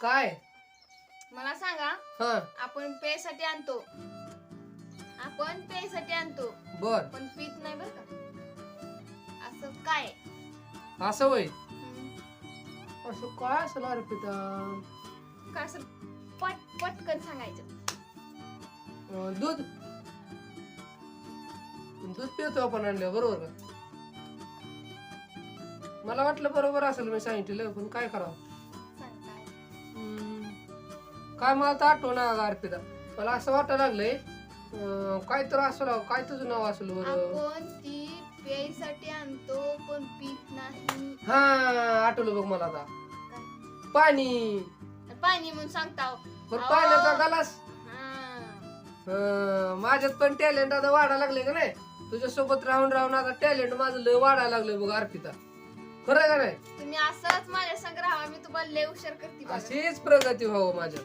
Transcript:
काय? मला सांगा हा. आपण पेसाठी आणतो. आपण पेसाठी आणतो. बर. पण पीत नाही बर का? असं काय? असं वय हम्म, असं काय असेल अर्पिता का असं पट पटकन सांगायचं? अं, दूध? दूध पितो आपण आणलं बरोबर का? मला वाटलं बरोबर असेल मी सांगितलं पण काय करावं? काय. काय मला तर आठवण ना अर्पिता. मला असं वाटायला लागलंय अं, काय तर असलं काय तुझं नाव असेल बरं? आपण ती प्यायसाठी आणतो पण पीत नाही. हा आठवलं बघ मला आता? पाणी. पाणी म्हणून सांगता बरं अहो. पाण्याचा गलास. हा. अं, माझ्यात पण टॅलेंट आता वाढायला लागले का नाही? तुझ्या सोबत राहून राहून आता टॅलेंट माझं लय वाढायला लागलंय बघ अर्पिता. खरं नाही तुम्ही असंच माझ्या संग राहा मी तुम्हाला लय हुशार करते बघा. अशीच प्रगती व्हावं माझ्या